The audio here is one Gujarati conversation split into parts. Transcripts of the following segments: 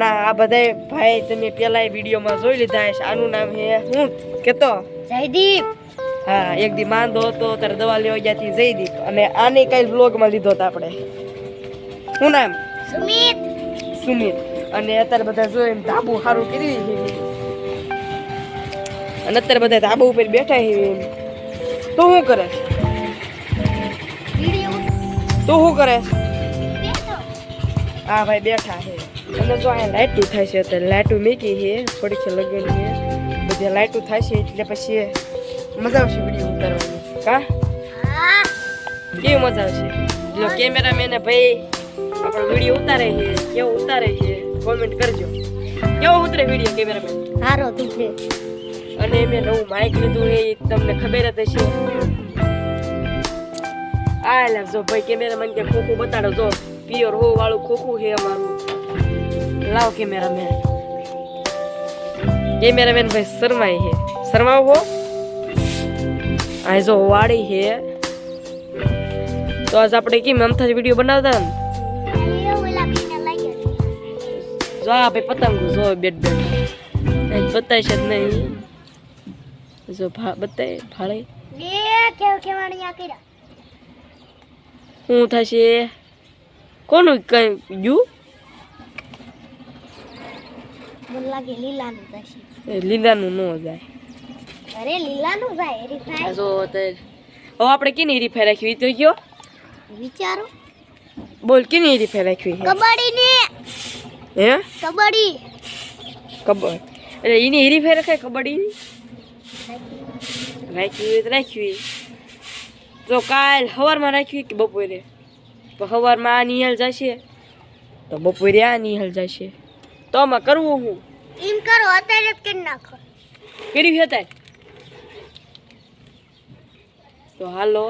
ના આ બધાય ભાઈ તમે પેલા વિડીયોમાં જોઈ લીધા છે આનું નામ હે હું કેતો? જયદીપ. હા એક દી માંદો હતો ત્યારે દવા લેવા ગયા હતી જયદીપ. અને આને કઈ બ્લોગમાં લીધો હતો આપણે. શું નામ? સુમિત. સુમિત. અને અત્યારે બધા જોઈને ધાબુ સારું કરી અને અત્યારે બધા ધાબુ ઉપર બેઠા છે. તો શું કરે? તો શું કરે? હા ભાઈ બેઠા છે. અને જો અહીંયા લાઇટું થાય છે અત્યારે લાઇટું મૂકી છે થોડીક છે લગન છે બધી લાઇટું થાય છે એટલે પછી મજા આવશે વીડિયો ઉતારવાની. કા? હા કેવી મજા આવશે? જો કેમેરામેને ભાઈ આપણો વીડિયો ઉતારે છે. કેવો ઉતારે છે કોમેન્ટ કરજો. કેવો ઉતરે વીડિયો કેમેરામેન સારો ઉતરે. અને મેં નવું માઇક લીધું એ તમને ખબર જ હશે. આ લે જો ભાઈ કેમેરામેન કે ખોખું બતાડો જો. પિયોર હો વાળું ખોખું છે અમારું લાવ કેમેરામેન કેમેરામેન ભાઈ શરમાય છે શરમાવ હો આ જો વાળી છે તો આજ આપણે કેમ અમથા વીડિયો બનાવતા ને જો આ ભાઈ પતંગ જો બેટ બેટ બતાય છે જ નહીં જો ભા બતાય ભાળે હું થશે કોનું કઈ યુ? મને લાગે લીલાનું થશે. એ લીલાનું ન જાય. અરે લીલાનું જાય જો હવે આપણે કેની રીફાઈ રાખવી તો કયો? વિચારો. બોલ કેની રીફાઈ રાખવી કબડ્ડી ને હે? કબડ્ડી. કબડ. એટલે એની રીફાઈ રખાય કબડ્ડી? રાખવી તો રાખવી જો કાલ સવારમાં રાખવી કે બપોરે? તો સવારમાં આ નિહાલ જશે. તો બપોરે આ નિહાલ જશે. તો આમાં કરવું હું? એમ કરો અત્યારે જ કરી નાખો. કરી હતા તો હાલો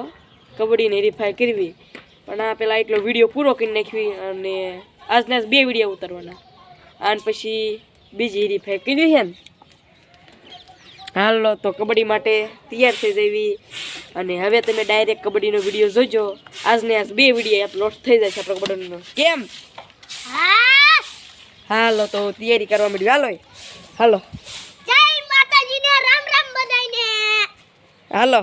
કબડ્ડીની રિફાઈ કરવી. પણ આ પેલા એટલો વીડિયો પૂરો કરી નાખવી અને આજના આજ બે વીડિયો ઉતારવાના. અને પછી બીજી રીફાઈ કરી છે ને હાલો તો કબડ્ડી માટે તૈયાર થઈ જવી. અને હવે તમે ડાયરેક્ટ કબડ્ડીનો વીડિયો જોજો. આજને આજ બે વીડિયો અપલોડ થઈ જાય છે આપણો કબડ્ડીનો. કેમ? હા હાલો તો તૈયારી કરવા માંડી હાલો હાલો. જય માતાજીને રામ રામ બધાયને. હાલો.